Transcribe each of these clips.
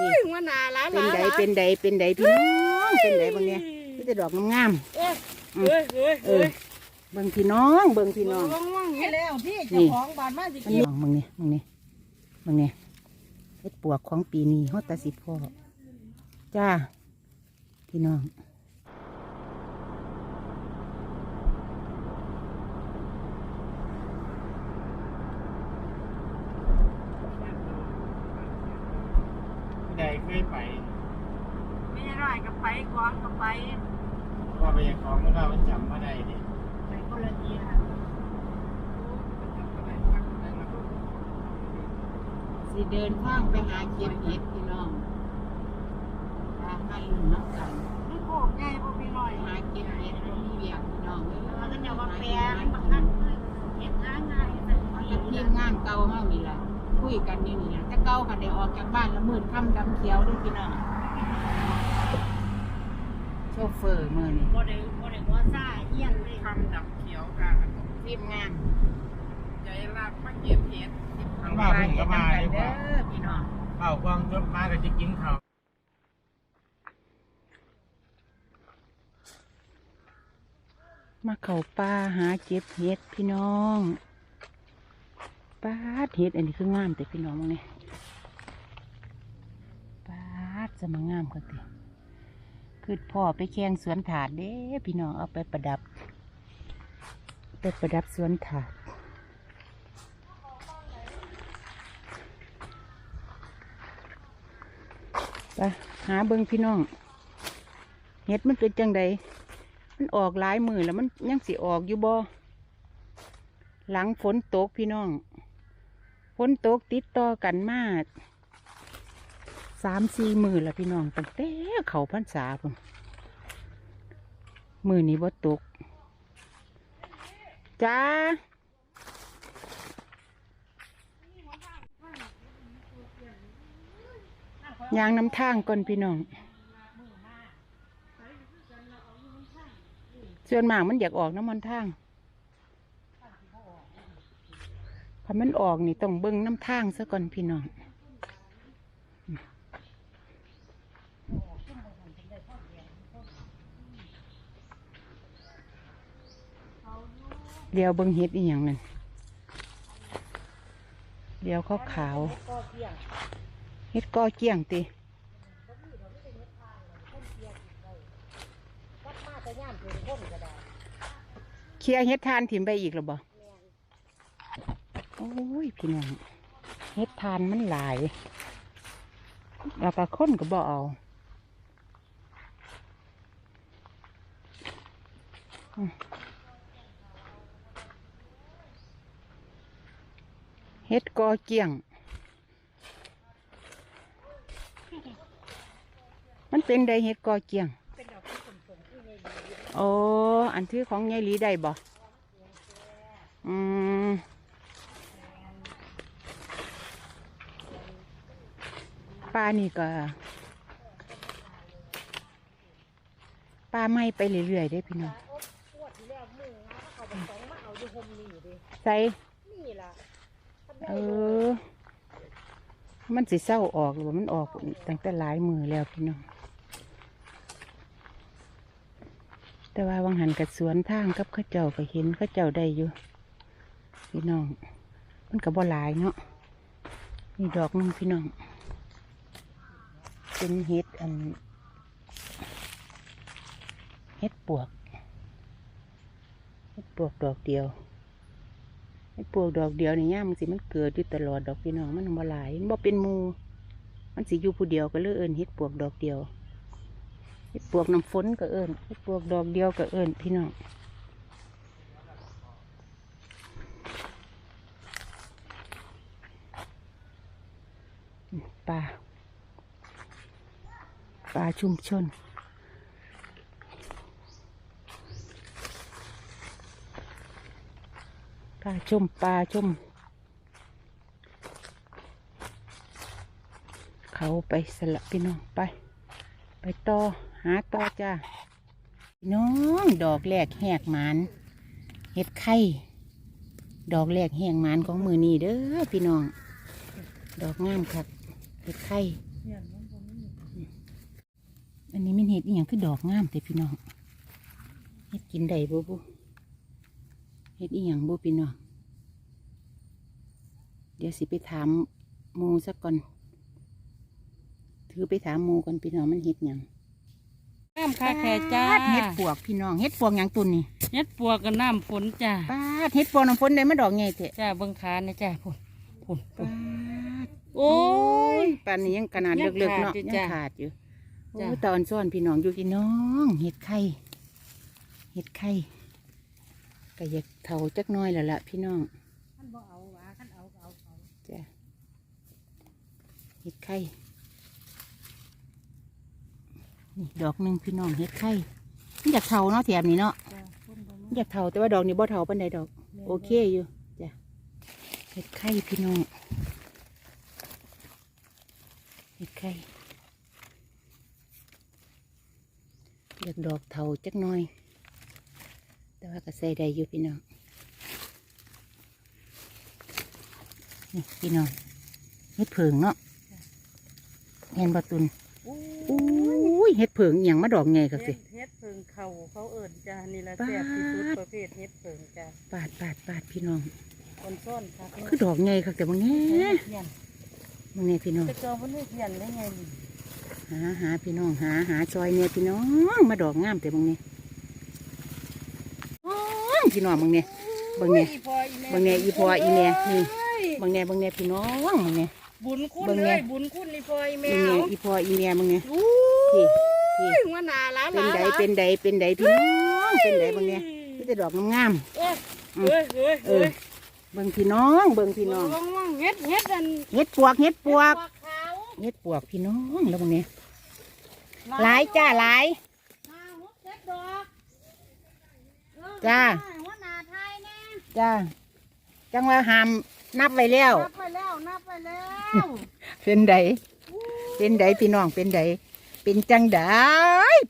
นี่หัวหน้าหลานเป็นใดหลานเป็นใดเป็นใดพี่น้องเป็นใดบางเนี่ยมีแต่ดอกงามเอ้ยเอ้ยเอ้ยๆเอเอ้อยเบิ่งพี่น้องเบิ่งพี่น้องว่างว่างให้เฮ็ดแล้วพี่นี่เจ้าของบ้านมาสิมันกินน้องมึงนี่มึงนี่มึงนี่เฮ็ดปวกของปีนี้เฮาตาสิพ่อจ้าพี่น้อง ใด เคยไปไม่ได้ร้อยกับไปกวางกับไปว่าไปอยังของเราจำมาได้ดิไปคนละเดียสิเดินทางไปหาเก็บเห็ดพี่น้องตาให้น้ำกันนี่โคกใหญ่บ่พี่น้อยหาเก็บเห็ดบ่มีเวียกพี่น้องเอ้ยมันก็จะว่าแปลงบักคักเลยเฮ็ดหาง่ายนะกับทีมงานเก่าเฮานี่ล่ะ คุยกันนี่นี่ล่ะแต่เก่าคันได้ออกจากบ้านละมืดค่ำดำเขียวเด้วยพี่น้องโชเฟอร์มื้อนี้บ่ได้บ่ได้ว่าซ่าเอียนเลยคำดับเขียวกันทีมงานใจรักมาเก็บเห็ดทั้งบ้าพึ่งก็มาดีกว่าเด้อพี่น้องเป่าควางจบมาก็จะกินข้าวมาเข้าป่าหาเก็บเห็ดพี่น้อง ปาดเห็ดอันนี้คืองามแต่พี่น้องมึงนี่ปาดจะมางามกันติคือพ่อไปแข่งสวนถาดเด้พี่น้องเอาไปประดับ ไปประดับสวนถาดไปหาเบิงพี่น้องเห็ดมันเป็นจังใดมันออกหลายมือแล้วมันยังสิออกอยู่บ่หลังฝนตกพี่น้อง ฝนตกติดต่อกันมาสามสี่มือแล้วพี่น้องตั้งแต่เขาพรรษาพุ่นมือนี้บ่ตกจ้ายางน้ำทางก่อนพี่น้อง ส่วนมากมันอยากออกน้ำมันทาง พอมันออกนี่ต้องเบิ้งน้ำทางซะก่อนพี่น้องเดียวเบิ้งเฮ็ดอีหยังนั่นเดียวเขาขาวเฮ็ดก้อเกี้ยงติเคลียเฮ็ดทานถิ่มไปอีกหรือบ่ โอ้ยพี่น้องเฮ็ดทานมันหลาย แล้วก็ค้นก็บ่เอาเฮ็ดกอเกี่ยง มันเป็นไดเฮ็ดกอเกี่ยงโอ้อันที่ของยายลีได้บ่อืม ป้านี่ก็ป้าไม่ไปเรื่อยๆได้พี่น้องใส่เออ มันสิเศร้าออกหรือว่ามันออกตั้งแต่หลายมือแล้วพี่น้อง แต่ว่าวังหันกับสวนทางกับเข้าเจ้าก็เห็นเข้าเจ้าได้อยู่ พี่น้อง มันก็บ่หลายเนาะนี่ดอกนึงพี่น้อง เป็นเห็ดอันเห็ดปวกเห็ดปวกดอกเดียวเห็ดปวกดอกเดียวนี่ย่ามันสิมันเกิดอยู่ตลอดดอกพี่น้องมันบ่หลายมันบ่เป็นมูมันสิอยู่ผู้เดียวก็เลยเอิ้นเห็ดปวกดอกเดียวเห็ดปวกน้ำฝนก็เอิญเห็ดปวกดอกเดียวก็เอิญพี่น้องปลา ปลาชุมชน ปลาชมปลาชม เขาไปสละพี่น้องไป ไปต่อหาต่อจ้าพี่น้องดอกแรกแหกหมานเห็ดไข่ดอกแรกแหกหมานของมือนี้เด้อพี่น้อง ดอกงามครับเห็ดไข่ เนี่ยมันบ่ อันนี้มัน เห็ดอีหยังคือดอกงามแต่พี่น้องเห็ดกินได้บ่บุเห็ดอีหยังบ่พี่น้องเดี๋ยวสิไปถามหมูสักก่อน ถือไปถามหมูก่อนพี่น้องมันเห็ดหยังน้ำคาแค่จ้าปดเห็ดปวกพี่น้องเห็ดปวกหยังตุนนี่เฮ็ดปวกกับน้ำฝนจ้าปาดเห็ดปวกน้ำฝนได้มาดอกไงเถอะจ้าเบิ่งขานะจ้าพุ่นพุ่นปาดโอ้ยปานนี้ยังขนาดยังเลือกๆเนาะขาดอยู่ยังจ้ะขาดอยู่โอ้ จ้ะยตอนซ่อนพี่น้องอยู่พี่น้องเห็ดไข่เห็ดไข่ก็อยากเท่าจักหน้อยแล้วล่ะพี่น้องท่านบ่เอาหวาท่านเอาก็เอาเอาจ้ะเห็ดไข่นี่ดอกหนึ่งพี่น้องเห็ดไข่มันอยากเท่าเนาะแถบนี้เนาะจ้าคนบ่มันอยากเท่าแต่ว่าดอกนี้บ่เท่าปานใดดอกโอเคอยู่จ้ะเห็ดไข่พี่น้องเห็ดไข่ อยากดอกเท่าจักหน่อย แต่ว่าก็ใส่ได้อยู่พี่น้องนี่พี่น้องเห็ดเผิงเนาะเห็นบตุนอุ้ยเห็ดเผิงอหย่างมาดอกไงครับสิเฮ็ดเพิงเข่าเขาเอิ่นจ้านี่ละแซ่บที่สุดประเภทเฮ็ดเพิงจ้าปาดปาดปาดพี่น้องคนซ่อนครับคือดอกไงครับแต่บางแง่เพียนบางแง่พี่น้องจะจองเพิ่นไม่เพียนได้ไงนี่ หาหาพี่น้องหาหาซอยเนี่ยพี่น้องมาดอกงามแต่บางนี้อ้าวพี่น้องบางเนี่ยบางเนี่ยอีพ่ออีแม่บางเนี่ยอีพออีแม่นี่บางเนี่ยบางเนี่ยพี่น้องบางเนี่ยบุญคุณเบิ่งเลแน่ยบุญคุณอีพ่ออีแม่บางเนี่ยอีพออีแม่บางเนี่ยอู้พี่พี่ยว่าหนาหล้านเป็นใดเป็นใดเป็นใดพี่น้องเป็นใดบางเนี่ยมีแต่ดอกงามเอ้ยเอ้ยเอ้ยๆเอเอ้อยเบิ่งพี่น้องเบิ่งพี่น้องว่างว่างเฮ็ดเฮ็ดอันเฮ็ดปวกเฮ็ดปวกขาว เฮ็ดปวกพี่น้องแล้วบางเนี่ยหลายจ้าหลายห้าหกเจ็ดดอกเออจ้าหัวหน้าไทยแน่จ้า จังว่าหามนับไว้แล้ว นับไปแล้ว นับไปแล้ว เป็นใดเป็นใดพี่น้อง เป็นใดเป็นจังใด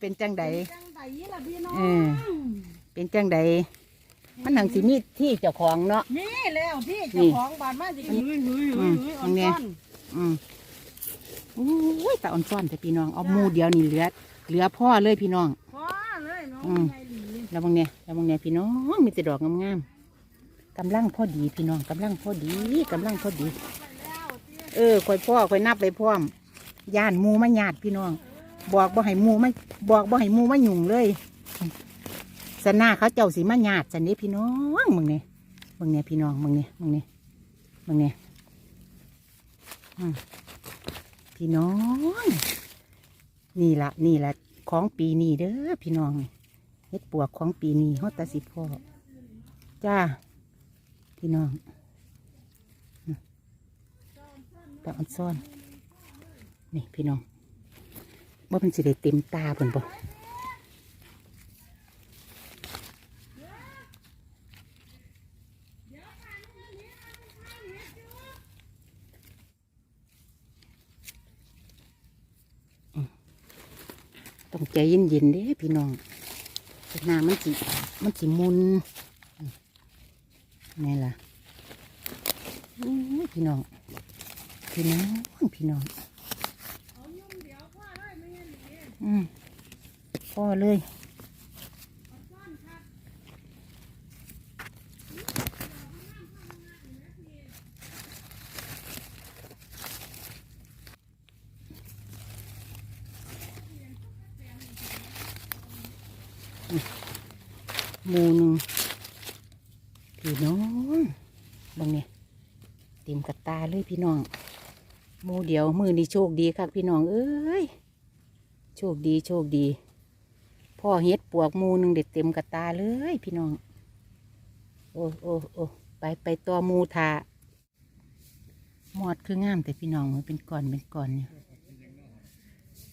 เป็นจังใดจังไดล่ะพี่น้องเออเป็นจังใดมันหนังสิมีที่เจ้าของเนาะนี่แล้วที่นี่เจ้าของบ้านมาสิเฮ้ยเฮ้ยเฮ้ยอืมเฮ้ยตอ่รงเนี้ยอนอืม อุ้ยตาอ่อนซ่อนแต่พี่น้องเอาหมูเดียวนี่เหลือเหลือพ่อเลยพี่น้องๆพอเลยน้องอืมใหญ่หลีแล้วบางเนี่ยแล้วบางเนี่ยพี่น้องมีแต่ดอกงามๆกำลังพอดีพี่น้องกำลังพอดีกำลังพอดี เออคอยพ่อคอยนับไปพร้อมย่านหมูมาหยาดพี่น้อง บอกบ่ให้หมูมาบอกบ่ให้หมูมาหยุ่งเลยสนาเขาเจ้าสีมาหยาดสันนี้พี่น้องมึงเนี่ยมึงเนี่ยพี่น้องมึงเนี่ยมึงเนี่ยมึงเนี่ยอืม พี่น้อง นี่ละนี่ละของปีนี้เด้อพี่น้องเฮ็ดปวกของปีนี้ฮอตาสิพ่อจ้า พี่น้องอืมตาอันซ่อน นี่พี่น้องว่ามันสิได้เต็มตาเพิ่นบ่ ต้องใจเย็นๆเด้พี่น้องน้ามันจิมันจิมุนนี่ล่ะพี่น้อง พี่น้อง พี่น้องอืมพ่อเลย มูหนึ่งพี่น้องบางเนี่ยเต็มกระตาเลยพี่น้องมูเดียวมือนี่โชคดีครับพี่น้องเอ้ยโชคดีโชคดีพ่อเฮ็ดปวกมูหนึ่งเด็ดเต็มกระตาเลยพี่น้อง โอ้โอ้โอ้ไปไปตัวมูทาหมอดคืองามแต่พี่น้องมันเป็นก้อนเป็นก้อนเนี่ย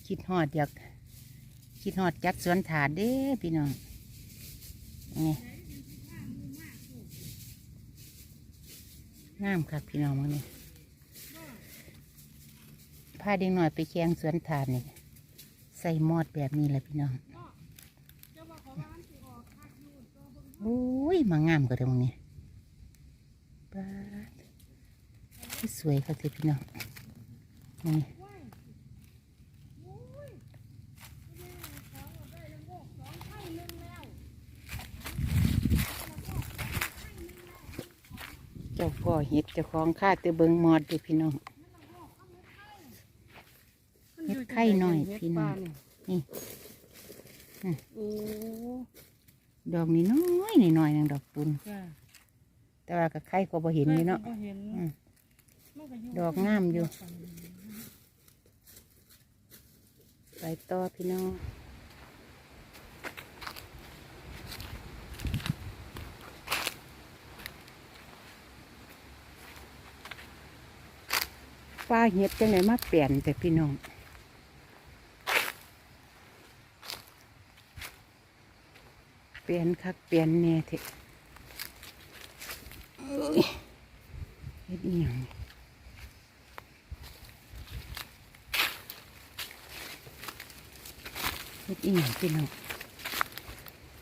คิดฮอดอยากคิดฮอดจัดสวนถาดเด้พี่น้อง นี่งามครับพี่น้องมันนี่พาเด็กหน่อยไปแข่งสวนถาดนี่ใส่หมอดแบบนี้แหละพี่น้องโอ้ยมางามกว่าเดิมนี่ปาสวยค่ะพี่น้องนี่ จ้าพ่อเห็ดเจ้าของข้าแตะเบิงมอดด้อพี่น้องเฮ็ดไข่หน่อยพี่น้องนี่โอ้ดอกนี้น้อยนี่น้อยนึงดอกตุนแต่ว่าก็ไข่ก็บ่เห็นนี่เนาะดอกงามอยู่ ไปต่อพี่น้อง ป้าเห็ดจังไหนมาเปลี่ยนแต่พี่น้องเปลี่ยนคักเปลี่ยนแน่เถอะเฮ็ดอีหยังเฮ็ดอีหยังพี่น้อง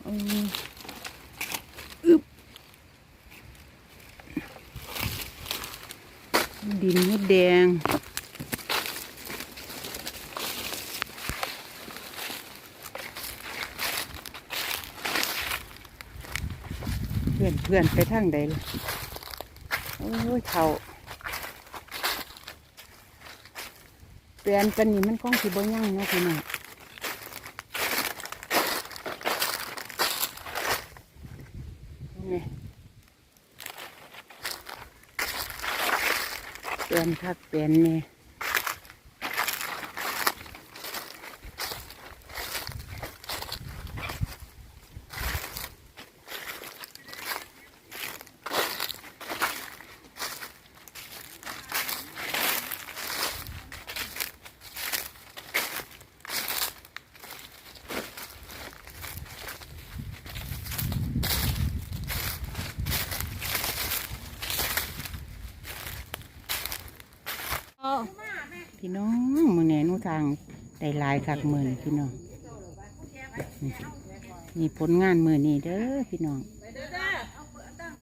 โอ้ยอึ ดินมดแดง เพื่อนเพื่อนไปทางใดล่ะโอ้ยเท่าเปลี่ยนกันนี่มันคงสิบ่ยั่งเนาะพี่น้องนี่ เปลี่ยนคักเปลี่ยนนี่พี่ น้องมือแหนนูทางได้ลายคักมือนพี่น้องนี่นี่ผลงานมือนี่เด้อพี่น้อง